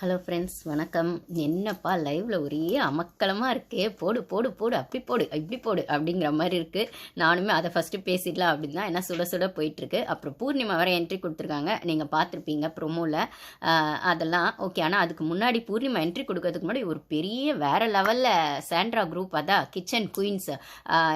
Hello friends வணக்கம். என்னப்பா லைவில் ஒரே அமக்கலமாக இருக்கே. போடு போடு போடு. அப்படி போடு இப்படி போடு அப்படிங்கிற மாதிரி இருக்குது நானுமே அதை ஃபஸ்ட்டு பேசிடலாம் அப்படின்னு தான் என்ன சுட சுட போயிட்டுருக்கு. அப்புறம் பூர்ணிமா வர என்ட்ரி கொடுத்துருக்காங்க. நீங்கள் பார்த்துருப்பீங்க ப்ரொமோவில் அதெல்லாம் ஓகே ஆனால் அதுக்கு முன்னாடி பூர்ணிமா என்ட்ரி கொடுக்கறதுக்கு முன்னாடி ஒரு பெரிய வேறு லெவலில் சாண்ட்ரா குரூப் அதான் கிச்சன் குயின்ஸ்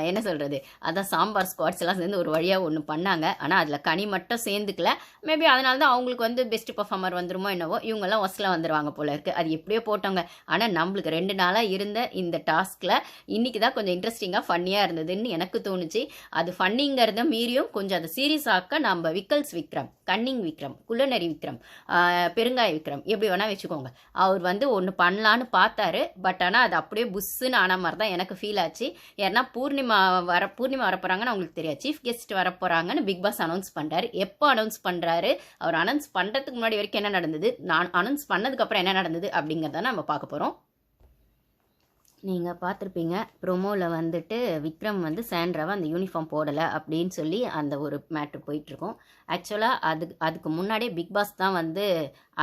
என்ன சொல்கிறது அதான் சாம்பார் ஸ்குவாட்ஸ் எல்லாம் சேர்ந்து ஒரு வழியாக ஒன்று பண்ணாங்க. ஆனால் அதில் கனி மட்டும் சேர்ந்துக்கல. மேபி அதனால தான் அவங்களுக்கு வந்து பெஸ்ட் பர்ஃபார்மர் வந்துருமோ என்னவோ இவங்கெல்லாம் ஒஸ்ல வந்துருவாங்க போல இருக்கு. அது எப்படியோ போட்டவங்க. ஆனால் நம்மளுக்கு ரெண்டு நாளாக இருந்த இந்த டாஸ்கில் இன்றைக்கி தான் கொஞ்சம் இன்ட்ரெஸ்டிங்காக ஃபன்னியாக இருந்ததுன்னு எனக்கு தோணுச்சு. அது ஃபன்னிங்கிறத மீறியும் கொஞ்சம் அதை சீரியஸ் ஆக்க நம்ம விக்கல்ஸ் விக்ரம் கன்னிங் விக்ரம் குள்ளநரி விக்ரம் பெருங்காய விக்ரம் எப்படி வேணால் வச்சுக்கோங்க. அவர் வந்து ஒன்று பண்ணலான்னு பார்த்தாரு. பட் ஆனால் அது அப்படியே புஷ்ஷுன்னு ஆன மாதிரி தான் எனக்கு ஃபீல் ஆச்சு. ஏன்னா பூர்ணிமா வர பூர்ணிமா வர போகிறாங்கன்னு அவங்களுக்கு தெரியாது. சீஃப் கெஸ்ட் வர போகிறாங்கன்னு பிக் பாஸ் அனௌன்ஸ் பண்ணுறாரு எப்போ அனௌன்ஸ் பண்ணுறாரு அவர் அனௌன்ஸ் பண்ணுறதுக்கு முன்னாடி வரைக்கும் என்ன நடந்தது? நான் அனௌன்ஸ் பண்ணதுக்கு அதுக்கப்புறம் என்ன நடந்தது அப்படிங்கிறத நம்ம பார்க்க போகிறோம் நீங்கள் பார்த்துருப்பீங்க ப்ரொமோவில் வந்துட்டு விக்ரம் வந்து சேண்ட்ராவை அந்த யூனிஃபார்ம் போடலை அப்படின்னு சொல்லி அந்த ஒரு மேட்ரு போயிட்டுருக்கோம் ஆக்சுவலாக அதுக்கு அதுக்கு முன்னாடியே பிக் பாஸ் தான் வந்து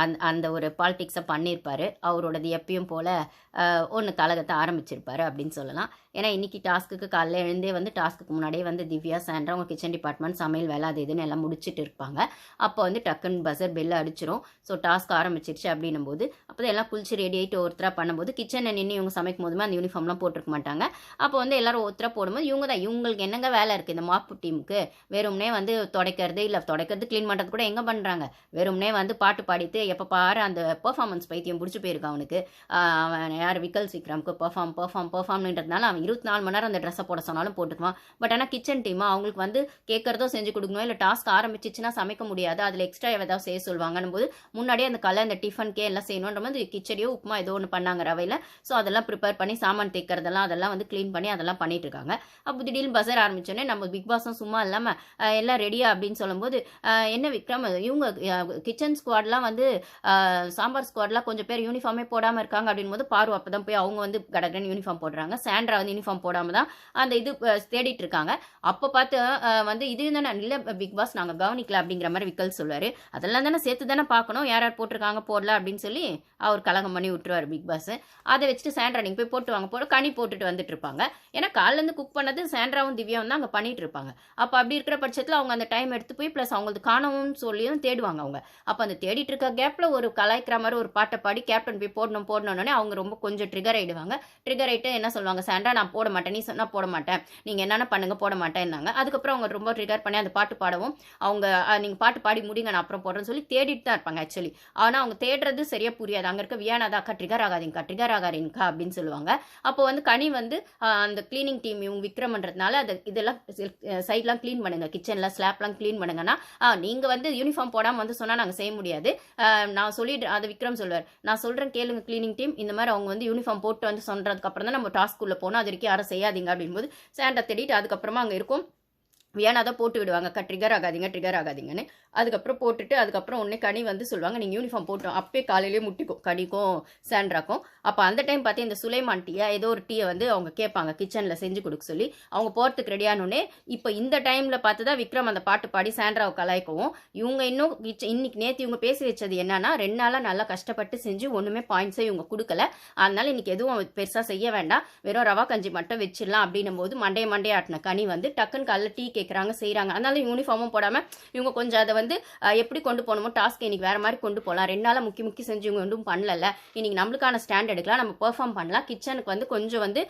அந் அந்த ஒரு பாலிடிக்ஸை பண்ணியிருப்பார் அவரோடது எப்பயும் போல் ஒன்று தலகத்தை ஆரம்பிச்சிருப்பார் அப்படின்னு சொல்லலாம். ஏன்னா இன்றைக்கி டாஸ்க்குக்கு காலைல எழுந்தே வந்து டாஸ்க்குக்கு முன்னாடியே வந்து திவ்யா சாண்ட்ரா அவங்க கிச்சன் டிபார்ட்மெண்ட் சமையல் வேலை அது இதுன்னு எல்லாம் முடிச்சிட்டு இருப்பாங்க. அப்போ வந்து டக்குன்னு பஸ்ஸர் பெல் அடிச்சிரும். ஸோ டாஸ்க் ஆரம்பிச்சிருச்சு அப்படின்னும் போது அப்போ தான் எல்லாம் குளிச்சு ரெடி ஆகிட்டு ஒருத்தராக பண்ணும்போது கிச்சனை நின்று இவங்க சமைக்கும் போதுமே அந்த யூனிஃபார்ம்லாம் போட்டிருக்க மாட்டாங்க. அப்போ வந்து எல்லாரும் ஒருத்தராக போடும்போது இவங்க தான் இவங்களுக்கு என்னங்க வேலை இருக்குது இந்த மாப்பு டீமுக்கு. வெறும்னே வந்து துடைக்கிறது இல்லை. துடைக்கிறது க்ளீன் பண்ணுறது கூட எங்கே பண்ணுறாங்க வெறும்னே வந்து பாட்டு பாடிட்டு எப்போ பாரு அந்த பெர்ஃபார்மன்ஸ் பைத்தியம் பிடிச்சி போயிருக்கு அவனுக்கு. அவன் யார்? விக்கல் விக்ரம்க்கு பெர்ஃபார்ம் பெர்ஃபார்ம் பெர்ஃபார்ம்ன்றதுனால அவன் இருபத்தி நாலு மணி நேரம் அந்த ட்ரெஸ்ஸை போட சொன்னாலும் போட்டுக்குவான். பட் ஆனால் கிச்சன் டீமா அவங்களுக்கு வந்து கேட்குறதோ செஞ்சு கொடுக்கணும் இல்லை டாஸ்க் ஆரம்பிச்சிச்சுன்னா சமைக்க முடியாது. அதில் எக்ஸ்ட்ரா ஏதாவது செய்ய சொல்லுவாங்கன்னு போது முன்னாடியே அந்த கலை அந்த டிஃபன்கே எல்லாம் செய்யணுன்ற மாதிரி கிச்சடியோ உப்புமா ஏதோ ஒன்று பண்ணாங்க ரவையில். ஸோ அதெல்லாம் ப்ரிப்பேர் பண்ணி சாமான் தேக்கிறதெல்லாம் அதெல்லாம் வந்து க்ளீன் பண்ணி அதெல்லாம் பண்ணிட்டு இருக்காங்க அப்போ திடீர்னு பஸ்ஸர் ஆரம்பிச்சோடனே நம்ம பிக் பாஸும் சும்மா இல்லாமல் எல்லாம் ரெடியா அப்படின்னு சொல்லும்போது என்ன விக்ரம்? இவங்க கிச்சன் ஸ்குவாட்லாம் வந்து சாம்பார் ஸ்குவாட்லாம் கொஞ்சம் பேர் யூனிஃபார்மே போடாமல் இருக்காங்க அப்படின் போது பாரு அப்போ தான் போய் அவங்க வந்து கடகடன் யூனிஃபார்ம் போடுறாங்க. சாண்ட்ரா வந்து யூனிஃபார்ம் போடாமல் தான் அந்த இது தேடிட்டு இருக்காங்க. அப்போ பார்த்து வந்து இது தானே இல்லை பிக் பாஸ் நாங்கள் கவனிக்கல அப்படிங்கிற மாதிரி விக்கல் சொல்லுவார். அதெல்லாம் தானே சேர்த்து தானே பார்க்கணும். யார் யார் போட்டிருக்காங்க போடல அப்படின்னு சொல்லி அவர் கலகம் பண்ணி விட்டுருவார் பிக் பாஸ். அதை வச்சுட்டு சாண்ட்ரா நீங்கள் போய் போட்டு வாங்க போட கனி போட்டுட்டு வந்துட்டு இருப்பாங்க. ஏன்னா காலிலேருந்து குக் பண்ணது சாண்ட்ராவும் திவ்யாவும் தான் அங்கே பண்ணிட்டு இருப்பாங்க. அப்போ அப்படி இருக்கிற பட்சத்தில் அவங்க அந்த டைம் எடுத்து போய் ப்ளஸ் அவங்களுக்கு காணவும் சொல்லியும் தேடுவாங்க அவங்க. அப்போ அந்த தேடிட்டு இருக்க கேப்பில் ஒரு கலாய்க்கிற மாதிரி ஒரு பாட்டை பாடி கேப்டன் போய் போடணும் போடணுன்னே அவங்க ரொம்ப கொஞ்சம் ட்ரிகர் ஆயிடுவாங்க. ட்ரிகர் ஆயிட்டு என்ன சொல்லுவாங்க? சாண்டா நான் போட மாட்டேன். நீ சொன்னால் போட மாட்டேன். நீங்கள் என்னென்ன பண்ணுங்க போட மாட்டேன்னாங்க அதுக்கப்புறம் அவங்க ரொம்ப ட்ரிகர் பண்ணி அந்த பாட்டு பாடவும் அவங்க நீங்கள் பாட்டு பாடி முடிங்க நான் அப்புறம் போடுறேன்னு சொல்லி தேடிட்டு தான் இருப்பாங்க ஆக்சுவலி ஆனால் அவங்க தேடுறது சரியாக புரியாது. அங்கே இருக்க வியானாதாக்கா ட்ரிகர் ஆகாதீங்கக்கா ட்ரிகர் ஆகாதீங்கக்கா அப்படின்னு சொல்லுவாங்க. அப்போ வந்து கனி வந்து அந்த க்ளீனிங் டீம் இவங்க விக்ரம்ன்றதுனால அதை இதெல்லாம் சைட்லாம் க்ளீன் பண்ணுங்கள் கிச்சனில் ஸ்லாப்லாம் க்ளீன் பண்ணுங்கன்னா நீங்கள் வந்து யூனிஃபார்ம் போடாமல் வந்து சொன்னால் நாங்கள் செய்ய முடியாது. நான் சொல்லிட்டு அது விக்ரம் சொல்வார். நான் சொல்கிறேன் கேளுங்க க்ளீனிங் டீம் இந்த மாதிரி அவங்க வந்து யூனிஃபார்ம் போட்டு வந்து சொல்கிறதுக்கு அப்புறம் தான் நம்ம டாஸ்க்குள்ளே போனோம் அது வரைக்கும் யாரும் செய்யாதீங்க அப்படின்போது சேண்டை தேடிட்டு அதுக்கப்புறமா அங்கே இருக்கும். வியானா தான் போட்டு விடுவாங்க. அக்கா ட்ரிகர் ஆகாதீங்க ட்ரிகர் ஆகாதீங்கன்னு. அதுக்கப்புறம் போட்டுட்டு அதுக்கப்புறம் உடனே கனி வந்து சொல்லுவாங்க நீங்கள் யூனிஃபார்ம் போட்டோம் அப்பே காலையிலேயே முட்டிக்கும் கனிக்கும் சேண்ட்ராக்கும் அப்போ அந்த டைம் பார்த்து இந்த சுலைமான் டீயை ஏதோ ஒரு டீயை வந்து அவங்க கேட்பாங்க கிச்சனில் செஞ்சு கொடுக்க சொல்லி. அவங்க போகிறதுக்கு ரெடியானோடனே இப்போ இந்த டைமில் பார்த்து தான் விக்ரம் அந்த பாட்டு பாடி சாண்ட்ராவை கலாய்க்கவும். இவங்க இன்னும் கிச்ச- இன்னைக்கு நேற்று இவங்க பேசி வச்சது என்னன்னா ரெண்டு நாளாக நல்லா கஷ்டப்பட்டு செஞ்சு ஒன்றுமே பாயிண்ட்ஸே இவங்க கொடுக்கல. அதனால இன்னைக்கு எதுவும் பெருசாக செய்ய வேண்டாம். வெறும் ரவா கஞ்சி மட்டும் வச்சிடலாம் அப்படின்னும் போது மண்டைய மண்டைய ஆட்டின கனி வந்து டக்குன்னு காலைல டீ கேட்குறாங்க செய்கிறாங்க அதனால யூனிஃபார்மும் போடாமல் இவங்க கொஞ்சம் அதை வந்து எப்படி கொண்டு போகணுமோ டாஸ்க் இன்னைக்கு வேற மாதிரி கொண்டு போகலாம் ரெண்டு நாளாக முக்கி முக்கி செஞ்சு இவங்க ஒன்றும் பண்ணல இன்னைக்கு நம்மளுக்கான ஸ்டாண்ட் எடுக்கலாம். நம்ம பெர்ஃபார்ம் பண்ணலாம். கிச்சனுக்கு வந்து கொஞ்சம் வந்து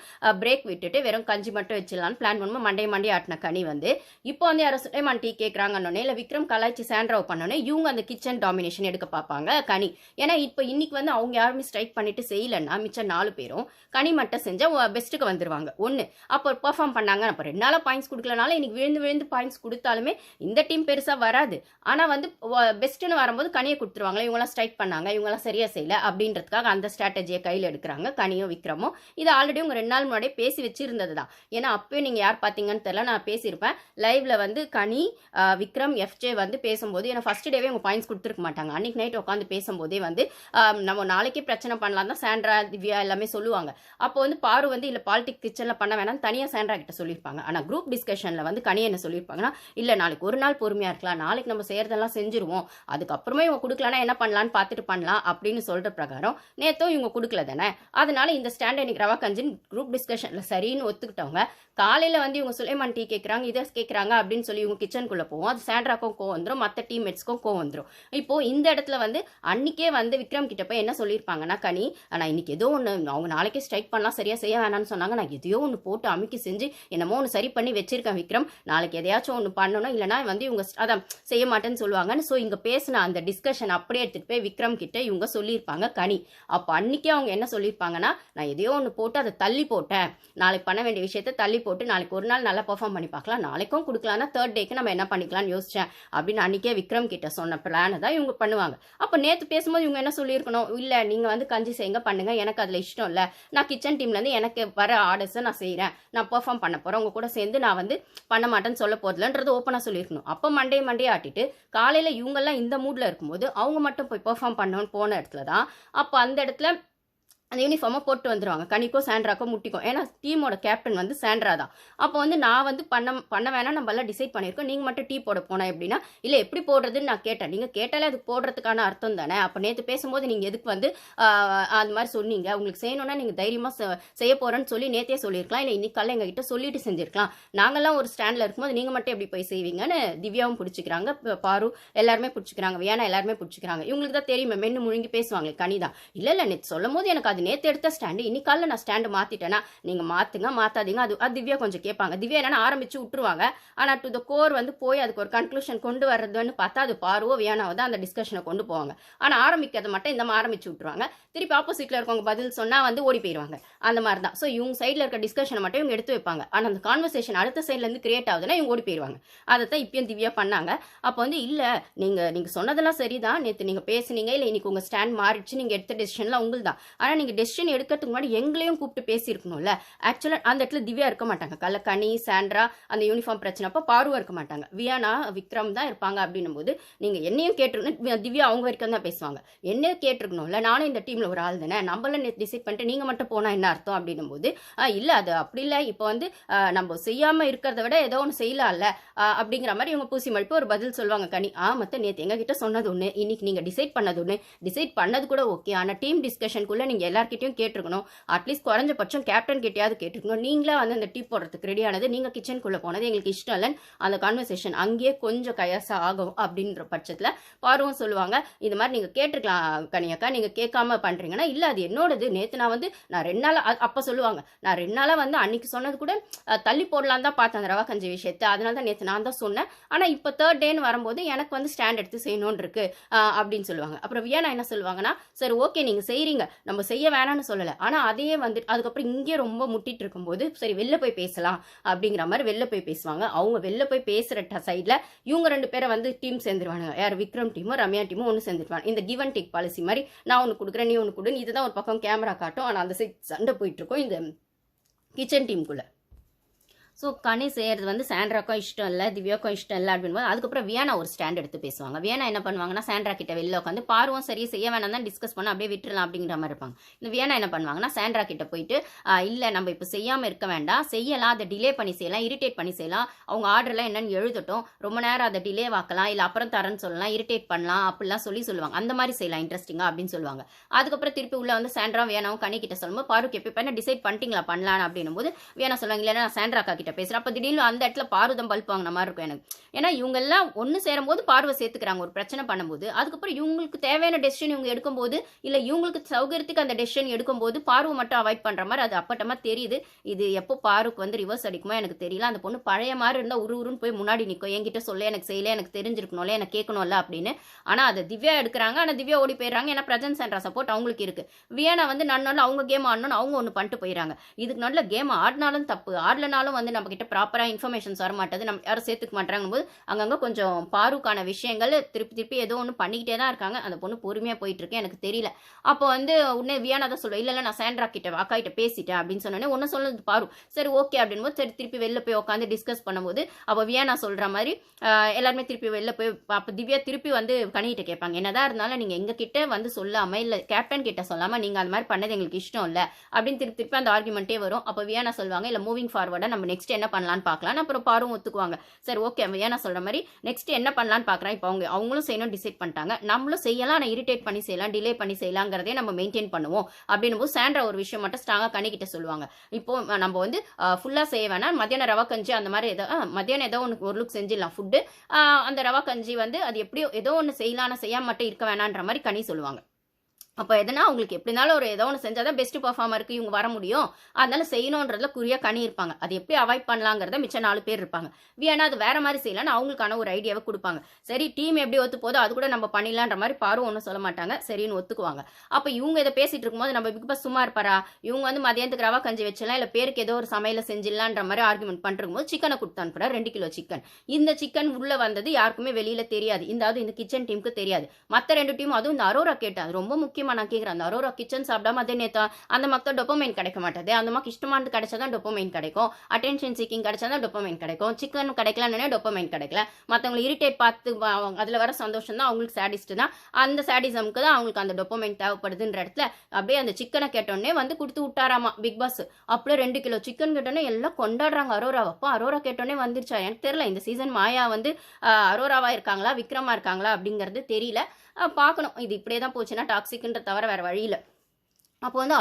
பிரேக் விட்டுட்டு வெறும் கஞ்சி மட்டும் வச்சிடலாம்னு பிளான் பண்ணுவோம். மண்டே மண்டே ஆட்டின கனி வந்து. இப்போ வந்து யாரோ சுலைமான் டீ கேட்குறாங்கன்னொன்னே இல்லை விக்ரம் கலாய்ச்சி சாண்ட்ராவ் பண்ணோன்னே இவங்க அந்த கிச்சன் டாமினேஷன் எடுக்க பார்ப்பாங்க. கனி. ஏன்னா இப்போ இன்னைக்கு வந்து அவங்க யாருமே ஸ்ட்ரைக் பண்ணிட்டு செய்யலைன்னா மிச்சம் நாலு பேரும் கனி மட்டும் செஞ்சால் பெஸ்ட்டுக்கு வந்துடுவாங்க ஒன்று அப்போ பெர்ஃபார்ம் பண்ணாங்க. அப்போ ரெண்டு நாளாக பாயிண்ட்ஸ் கொடுக்கலனால இன்னைக்கு விழுந்து விழுந்து பாயிண்ட்ஸ் கொடுத்தாலுமே இந்த டீம் பெருசாக வராது. ஆனால் வந்து பெஸ்ட்டுன்னு வரும்போது கனியை கொடுத்துருவாங்களே இவங்களாம் ஸ்ட்ரைக் பண்ணாங்க இவங்களாம் சரியாக செய்யலை அப்படின்றதுக்காக அந்த ஸ்ட்ராட்டஜியை கையில் எடுக்கிறாங்க கனியும் விக்ரமும் இது ஆல்ரெடி உங்கள் ரெண்டு நாள் முன்னாடியே பேசி வச்சிருந்தது தான் ஏன்னா அப்போயும் நீங்கள் யார் பார்த்தீங்கன்னு தெரில நான் பேசியிருப்பேன். லைவ்ல வந்து கனி விக்ரம் எஃப்ஜே வந்து பேசும்போது ஏன்னா ஃபர்ஸ்ட் டேவே உங்கள் பாயிண்ட்ஸ் கொடுத்துருக்க மாட்டாங்க. அன்னைக்கு நைட் உட்காந்து பேசும்போதே வந்து நம்ம நாளைக்கே பிரச்சனை பண்ணலாம் தான் சாண்ட்ரா திவ்யா எல்லாமே சொல்லுவாங்க. அப்போ வந்து பாரு வந்து இல்லை பாலிடிக் கிச்சனில் பண்ண வேணாம் தனியாக சாண்ட்ரா கிட்ட சொல்லியிருப்பாங்க. ஆனால் குரூப் டிஸ்கஷனில் வந்து கனியை என்ன சொல்லியிருப்பாங்கன்னா இல்லை நாளைக்கு ஒரு நாள் பொறுமையாக இருக்கலாம். நாளைக்கு நம்ம செய்கிறதெல்லாம் செஞ்சுருவோம். அதுக்கப்புறமே இவங்க கொடுக்கலன்னா என்ன பண்ணலான்னு பார்த்துட்டு பண்ணலாம் அப்படின்னு சொல்கிற பிரகாரம் நேற்றும் இவங்க கொடுக்கல தானே. அதனால இந்த ஸ்டாண்ட் இன்னைக்கு ரவா கஞ்சின் குரூப் டிஸ்கஷனில் சரின்னு ஒத்துக்கிட்டவங்க காலையில் வந்து இவங்க சுலைமான் டீ கேட்குறாங்க இதை கேட்குறாங்க அப்படின்னு சொல்லி இவங்க கிச்சனுக்குள்ளே போவோம். அது சாண்ட்ராக்கும் கோவம் வந்துடும் மற்ற டீம்மேட்ஸ்க்கும் கோவம் வந்துடும் இப்போ இந்த இடத்துல வந்து அன்னைக்கே வந்து விக்ரம் கிட்ட போய் என்ன சொல்லியிருப்பாங்கன்னா கனி நான் இன்னைக்கு ஏதோ ஒன்று அவங்க நாளைக்கே ஸ்ட்ரைக் பண்ணலாம் சரியாக செய்ய வேணாம்னு சொன்னாங்க. நான் எதையோ ஒன்று போட்டு அமுக்கி செஞ்சு என்னமோ ஒன்று சரி பண்ணி வச்சிருக்கேன் விக்ரம். நான் நாளைக்கு எதையாச்சும் ஒன்று பண்ணணும் இல்லைனா வந்து இவங்க அதான் செய்ய மாட்டேன்னு சொல்லுவாங்கன்னு ஸோ இங்கே பேசின அந்த டிஸ்கஷன் அப்படியே எடுத்துகிட்டு போய் விக்ரம் கிட்ட இவங்க சொல்லியிருப்பாங்க கனி. அப்போ அன்னைக்கே அவங்க என்ன சொல்லியிருப்பாங்கன்னா நான் எதையோ ஒன்று போட்டு அதை தள்ளி போட்டேன். நாளைக்கு பண்ண வேண்டிய விஷயத்த தள்ளி போட்டு நாளைக்கு ஒரு நாள் நல்லா பெர்ஃபார்ம் பண்ணி பார்க்கலாம். நாளைக்கும் கொடுக்கலாம்னா தேர்ட் டேக்கு நம்ம என்ன பண்ணிக்கலாம்னு யோசித்தேன் அப்படின்னு அன்றைக்கே விக்ரம் கிட்ட சொன்ன பிளானை தான் இவங்க பண்ணுவாங்க. அப்போ நேற்று பேசும்போது இவங்க என்ன சொல்லியிருக்கணும்? இல்லை நீங்கள் வந்து கஞ்சி செய்யுங்க பண்ணுங்கள் எனக்கு அதில் இஷ்டம் இல்லை. நான் கிச்சன் டீம்லேருந்து எனக்கு வர ஆர்டர்ஸை நான் செய்கிறேன் நான் பெர்ஃபார்ம் பண்ண போகிறேன் உங்கள் கூட சேர்ந்து நான் வந்து பண்ண மாட்டேன் மாட்டேன்னு சொல்ல போதில்லன்றது ஓப்பனாக சொல்லியிருக்கணும். அப்போ மண்டே மண்டே ஆட்டிட்டு காலையில் இவங்கெல்லாம் இந்த மூடில் இருக்கும்போது அவங்க மட்டும் போய் பெர்ஃபார்ம் பண்ணணும்னு போன இடத்துல தான் அப்போ அந்த இடத்துல அந்த யூனிஃபார்மை போட்டு வந்துடுவாங்க கணிக்கோ சாண்ட்ராக்கோ முட்டிக்கும் ஏன்னா டீமோட கேப்டன் வந்து சாண்ட்ரா தான். அப்போ வந்து நான் வந்து பண்ண பண்ண வேணாம் நம்ம எல்லாம் டிசைட் பண்ணியிருக்கோம். நீங்கள் மட்டும் டீ போட போனேன் எப்படின்னா இல்லை எப்படி போடுறதுன்னு நான் கேட்டேன். நீங்கள் கேட்டாலே அதுக்கு போடுறதுக்கான அர்த்தம் தானே? அப்போ நேற்று பேசும்போது நீங்கள் எதுக்கு வந்து அது அந்த மாதிரி சொன்னீங்க? உங்களுக்கு செய்யணும்னா நீங்கள் தைரியமாக செய்ய போகிறேன்னு சொல்லி நேற்றே சொல்லியிருக்கலாம். இல்லை இன்னைக்கு காலையில் எங்ககிட்ட சொல்லிட்டு செஞ்சிருக்கலாம். நாங்கள்லாம் ஒரு ஸ்டாண்டில் இருக்கும்போது நீங்கள் மட்டும் எப்படி போய் செய்வீங்கன்னு திவ்யாவும் பிடிச்சிக்கிறாங்க. பாரு எல்லாருமே பிடிச்சிக்கிறாங்க. வேணா எல்லாருமே பிடிச்சிக்கிறாங்க. இவங்களுக்கு தான் தெரியுமே. மென்று முழுங்கி பேசுவாங்களே கனிதான் இல்லை இல்லை நேற்று சொல்லும் போது எனக்கு அது நேற்று எடுத்த ஸ்டாண்டு இன்னைக்கு நான் ஸ்டாண்டு மாற்றிட்டேன்னா நீங்கள் மாற்றுங்க மாற்றாதீங்க அது அது திவ்யா கொஞ்சம் கேட்பாங்க. திவ்யா என்னன்னா ஆரம்பித்து விட்டுருவாங்க. ஆனால் டு த கோர் வந்து போய் அதுக்கு ஒரு கன்க்ளூஷன் கொண்டு வர்றதுன்னு பார்த்தா அது பாருவோ வேணாவோ தான் அந்த டிஸ்கஷனை கொண்டு போவாங்க. ஆனால் ஆரம்பிக்கிறத மட்டும் இந்த மாதிரி ஆரம்பிச்சு விட்டுருவாங்க. திருப்பி ஆப்போசிட்டில் இருக்கவங்க பதில் சொன்னால் வந்து ஓடி போயிடுவாங்க அந்த மாதிரி தான். ஸோ இவங்க சைடில் இருக்க டிஸ்கஷனை மட்டும் இவங்க எடுத்து வைப்பாங்க. ஆனால் அந்த கான்வர்சேஷன் அடுத்த சைட்லேருந்து கிரியேட் ஆகுதுன்னா இவங்க ஓடி போயிடுவாங்க அதை தான் இப்பயும் திவ்யா பண்ணாங்க. அப்போ வந்து இல்லை நீங்கள் நீங்கள் சொன்னதெல்லாம் சரி தான் நேற்று நீங்கள் பேசுனீங்க. இல்லை இன்னைக்கு உங்கள் ஸ்டாண்ட் மாறிடுச்சு. நீங்கள் எடுத்த டெசிஷன்லாம் உங்களுக்கு தான் ஆனால் நீங்கள் டெசிஷன் எடுக்கிறதுக்கு முன்னாடி எங்களையும் கூப்பிட்டு பேசியிருக்கணும்ல. ஆக்சுவலாக அந்த இடத்துல திவ்யா இருக்க மாட்டாங்க. கல்ல கனி சாண்ட்ரா அந்த யூனிஃபார்ம் பிரச்சனை அப்போ பாருவா இருக்க மாட்டாங்க. வியானா விக்ரம் தான் இருப்பாங்க அப்படின்னும் போது நீங்கள் என்னையும் கேட்டிருக்கணும். திவ்யா அவங்க வரைக்கும் தான் பேசுவாங்க. என்னையும் கேட்டிருக்கணும்ல? நானும் இந்த டீமில் ஒரு ஆள் தானே. நம்மள டிசைட் பண்ணிட்டு நீங்கள் மட்டும் போனால் என்ன அர்த்தம் அப்படின்னும் போது இல்லை அது அப்படி இல்லை. இப்போ வந்து நம்ம செய்யாமல் இருக்கிறத விட ஏதோ ஒன்று செய்யலாம்ல. அப்படிங்கிற மாதிரி இவங்க பூசி மழுப்பு ஒரு பதில் சொல்லுவாங்க கனி. ஆ மற்ற நேற்று எங்ககிட்ட சொன்னது ஒன்று இன்னைக்கு நீங்கள் டிசைட் பண்ணது ஒன்று டிசைட் பண்ணது கூட ஓகே ஆனால் டீம் டிஸ்கஷனுக்குள்ளே நீங்கள் எல்லார்கிட்டையும் கேட்டிருக்கணும். அட்லீஸ்ட் குறைஞ்சபட்சம் கேப்டன் கிட்டையாவது கேட்டிருக்கணும். நீங்களே வந்து அந்த டீ போடுறதுக்கு ரெடியானது நீங்கள் கிச்சனுக்குள்ளே போனது எங்களுக்கு இஷ்டம் இல்லைன்னு அந்த கான்வர்சேஷன் அங்கேயே கொஞ்சம் கயசா ஆகும் அப்படின்ற பட்சத்தில் பார்வம் சொல்லுவாங்க. இது மாதிரி நீங்கள் கேட்டிருக்கலாம் கனியக்கா நீங்கள் கேட்காம பண்ணுறீங்கன்னா இல்லை அது என்னோடது. நேற்று நான் வந்து நான் ரெண்டு நாளாக அப்போ சொல்லுவாங்க. நான் ரெண்டு நாளாக வந்து அன்னைக்கு சொன்னது கூட தள்ளி போடலாம் தான் பார்த்தேன் அந்த ரவா கஞ்சி விஷயத்தை. அதனால தான் நேற்று நான் தான் சொன்னேன். ஆனால் இப்போ தேர்ட் டேன்னு வரும்போது எனக்கு வந்து ஸ்டாண்ட் எடுத்து செய்யணும்னு இருக்கு அப்படின்னு சொல்லுவாங்க. அப்புறம் வியானா என்ன சொல்லுவாங்கன்னா சரி ஓகே நீங்கள் செய்கிறீங்க நம்ம செய்ய வேணாம்னு சொல்லலை. ஆனால் அதையே வந்து அதுக்கப்புறம் இங்கே ரொம்ப முட்டிட்டு இருக்கும்போது சரி வெளில போய் பேசலாம் அப்படிங்கிற மாதிரி வெளில போய் பேசுவாங்க. அவங்க வெளில போய் பேசுகிற சைடில் இவங்க ரெண்டு பேரை வந்து டீம் சேர்ந்துருவாங்க. யார் விக்ரம் டீமும் ரம்யா டீமும் ஒன்று சேர்ந்துருவாங்க. இந்த கிவ் அண்ட் டேக் பாலிசி மாதிரி நான் ஒன்று கொடுக்குறேன் நீ ஒன்று கொடுன்னு இதுதான் ஒரு பக்கம் கேமரா காட்டும். ஆனால் அந்த சைட் சண்டை போயிட்டுருக்கோம் இந்த கிச்சன் டீமுக்குள்ளே ஸோ கனி செய்கிறது வந்து சாண்ட்ராக்கும் இஷ்டம் இல்லை திவ்யாக்கும் இஷ்டம் இல்லை அப்படின்போது அதுக்கப்புறம் வியானா ஒரு ஸ்டாண்ட் எடுத்து பேசுவாங்க. வியானா என்ன பண்ணுவாங்கன்னா சாண்ட்ரா கிட்ட வெளில உட்காந்து பார்வம் சரி செய்ய வேணாம் தான் டிஸ்கஸ் பண்ண அப்படியே விட்டுறலாம் அப்படிங்கிற மாதிரி இருப்பாங்க. இந்த வியானா என்ன பண்ணுவாங்கன்னா சாண்ட்ரா கிட்ட போயிட்டு இல்லை நம்ம இப்போ செய்யாமல் இருக்க வேண்டாம். செய்யலாம் அதை டிலே பண்ணி செய்யலாம் இரிட்டேட் பண்ணி செய்யலாம். அவங்க ஆர்டர்லாம் என்னென்னு எழுதட்டும். ரொம்ப நேரம் அதை டிலே வாக்கலாம் இல்லை அப்புறம் தரேன்னு சொல்லலாம் இரிட்டேட் பண்ணலாம் அப்படிலாம் சொல்லி சொல்லுவாங்க. அந்த மாதிரி செய்யலாம் இன்ட்ரெஸ்டிங்காக அப்படின்னு சொல்லுவாங்க. அதுக்கப்புறம் திருப்பி உள்ள வந்து சாண்ட்ரா வேணாவும் கனி கிட்ட சொல்லும்போது பாருக்கு எப்போ என்ன டிசைட் பண்ணிட்டீங்களா பண்ணலாம் அப்படின்னும் போது வேணா சொல்லுவாங்க இல்லைன்னா நான் சாண்ட்ரா அக்கா கிட்ட பேசுகிறேன் அப்போ திடீர்னு அந்த இடத்துல பார்வதம் பல்ப் வாங்கின மாதிரி இருக்கும் எனக்கு. ஏன்னா இவங்கெல்லாம் ஒன்று சேரும்போது பார்வை சேர்த்துக்கிறாங்க. ஒரு பிரச்சனை பண்ணும்போது அதுக்கப்புறம் இவங்களுக்கு தேவையான டெசிஷன் இவங்க எடுக்கும்போது இல்லை இவங்களுக்கு சௌகரியத்துக்கு அந்த டெசிஷன் எடுக்கும்போது பார்வை மட்டும் அவாய்ட் பண்ணுற மாதிரி அது அப்பட்டமா தெரியுது. இது எப்போ பாருக்கு வந்து ரிவர்ஸ் அடிக்குமோ எனக்கு தெரியல. அந்த பொண்ணு பழைய மாதிரி இருந்தால் உரு உருன்னு போய் முன்னாடி நிற்கும் என்கிட்ட சொல்ல எனக்கு செய்யல எனக்கு தெரிஞ்சிருக்கணும்ல எனக்கு கேட்கணும்ல அப்படின்னு. ஆனால் அதை திவ்யா எடுக்கிறாங்க. ஆனால் திவ்யா ஓடி போயிடுறாங்க. ஏன்னா பிரசன்ஸ் என்ற சப்போர்ட் அவங்களுக்கு இருக்கு. வியானா வந்து நன்னாலும் அவங்க கேம் ஆடணும்னு அவங்க ஒன்று பண்ணிட்டு போயிடறாங்க. இதுக்கு நல்ல கேம் ஆடினாலும் தப்பு. ஆடலனாலும் வந்து நம்ம கிட்ட ப்ராப்பராக இன்ஃபர்மேஷன்ஸ் வர மாட்டேது நம்ம யாரும் சேர்த்துக்க மாட்டாங்க போது அங்கங்கே கொஞ்சம் பாருக்கான விஷயங்கள் திருப்பி திருப்பி ஏதோ ஒன்று பண்ணிக்கிட்டே தான் இருக்காங்க. அந்த பொண்ணு பொறுமையாக போயிட்டுருக்கு எனக்கு தெரியல. அப்போ வந்து உடனே வியானா தான் சொல்லுவேன் இல்லை இல்லை நான் சாண்ட்ரா கிட்ட அக்கா கிட்ட பேசிட்டேன் அப்படின்னு சொன்னோடனே ஒன்று சொல்லுது பாரு. சரி ஓகே அப்படின்போது சரி திருப்பி வெளில போய் உட்காந்து டிஸ்கஸ் பண்ணும்போது அப்போ வியானா சொல்கிற மாதிரி எல்லாருமே திருப்பி வெளில போய் அப்போ திவ்யா திருப்பி வந்து கனிகிட்ட கேட்பாங்க என்னதான் இருந்தாலும் நீங்கள் எங்கள் கிட்ட வந்து சொல்லாமல் இல்லை கேப்டன் கிட்ட சொல்லாமல் நீங்கள் அந்த மாதிரி பண்ணது எங்களுக்கு இஷ்டம் இல்லை அப்படின்னு திருப்பி திருப்பி அந்த ஆர்குமெண்ட்டே வரும். அப்போ வியானா சொல்லுவாங்க இல்லை மூவிங் ஃபார்வர்டாக நம்ம நெக்ஸ்ட் நெக்ஸ்ட் என்ன பண்ணலான்னு பார்க்கலாம் அப்புறம் பாரும் ஒத்துக்குவாங்க. சரி ஓகே நான் சொல்கிற மாதிரி? நெக்ஸ்ட் என்ன பண்ணலான்னு பார்க்குறேன்? இப்போ அவங்க அவங்களும் செய்யணும் டிசைட் பண்ணிட்டாங்க. நம்மளும் செய்யலாம் ஆனால் இரிட்டேட் பண்ணி செய்யலாம் டிலே பண்ணி செய்யலாங்கிறதே நம்ம மெயின்டைன் பண்ணுவோம். அப்படின்னும் போது சாண்ட்ரா ஒரு விஷயம் மட்டும் ஸ்ட்ராங்காக கணிக்கிட்ட சொல்லுவாங்க. இப்போ நம்ம வந்து ஃபுல்லாக செய்ய வேணாம். மத்தியானம் ரவா கஞ்சி அந்த மாதிரி ஏதோ மதியானம் மத்தியானம் ஏதோ ஒன்று ஒரு லுக் செஞ்சிடலாம். ஃபுட்டு அந்த ரவா கஞ்சி வந்து அது எப்படியோ ஏதோ ஒன்று செய்யலாம் செய்யாம மட்டும் இருக்க வேணான்ற மாதிரி கனி சொல்லுவாங்க. அப்போ எதனா அவங்களுக்கு எப்படி இருந்தாலும் ஒரு ஏதோ ஒன்று செஞ்சால் தான் பெஸ்ட் பர்ஃபார்மருக்கு இவங்க வர முடியும். அதனால செய்யணுன்றதுல குறியாக கணி இருப்பாங்க. அது எப்படி அவாய்ட் பண்ணலாங்கிறத மிச்சம் நாலு பேர் இருப்பாங்க. வேணா அது வேற மாதிரி செய்யலாம்னு அவங்களுக்கான ஒரு ஐடியாவை கொடுப்பாங்க. சரி டீம் எப்படி ஒத்து போதோ அது கூட நம்ம பண்ணிடலான்ற மாதிரி பாரும் ஒன்றும் சொல்ல மாட்டாங்க. சரின்னு ஒத்துக்குவாங்க. அப்போ இவங்க இதை பேசிட்டு இருக்கும்போது நம்ம பிக் பாஸ் சும்மா இருப்பாரா? இவங்க வந்து மதியானத்துக்கு ரவா கஞ்சி வச்சிடலாம் இல்லை பேருக்கு ஏதோ ஒரு சமையல செஞ்சிடலான்ற மாதிரி ஆர்குமெண்ட் பண்ணிருக்கும் சிக்கனை கொடுத்து அனுப்புறா ரெண்டு கிலோ சிக்கன் இந்த சிக்கன் உள்ளே வந்தது யாருக்குமே வெளியில் தெரியாது. இந்த இந்த கிச்சன் டீமுக்கு தெரியாது. மற்ற ரெண்டு டீமும் அதுவும் இந்த அரோரா கேட்டால் ரொம்ப முக்கியமாக முக்கியமா நான் கேட்குறேன் அந்த அரோரா கிச்சன் சாப்பிடாம அதே நேத்தா அந்த மக்கள் டொப்பமைன் கிடைக்க மாட்டேது. அந்த மக்கள் இஷ்டமானது கிடைச்சாதான் டொப்பமைன் கிடைக்கும். அட்டென்ஷன் சீக்கிங் கிடைச்சாதான் டொப்பமைன் கிடைக்கும். சிக்கன் கிடைக்கலன்னு டொப்பமைன் கிடைக்கல. மற்றவங்களை இரிட்டேட் பார்த்து அதில் வர சந்தோஷம் தான் அவங்களுக்கு சாடிஸ்ட் தான். அந்த சாடிசம்க்கு தான் அவங்களுக்கு அந்த டொப்பமைன் தேவைப்படுதுன்ற இடத்துல அப்படியே அந்த சிக்கனை கேட்டோடனே வந்து கொடுத்து விட்டாராமா பிக் பாஸ் அப்படியே ரெண்டு கிலோ சிக்கன் கேட்டோன்னே எல்லாம் கொண்டாடுறாங்க அரோரா அப்போ அரோரா கேட்டோன்னே வந்துருச்சா? எனக்கு தெரியல. இந்த சீசன் மாயா வந்து அரோராவா இருக்காங்களா? விக்ரமா இருக்காங்களா? அப்படிங்கிறது தெரியல. பார்க்கணும். இது இப்படியே தான் போச்சுன்னா டாக்ஸிக்ன்ற தவிர வேற வழியில அப்போ வந்து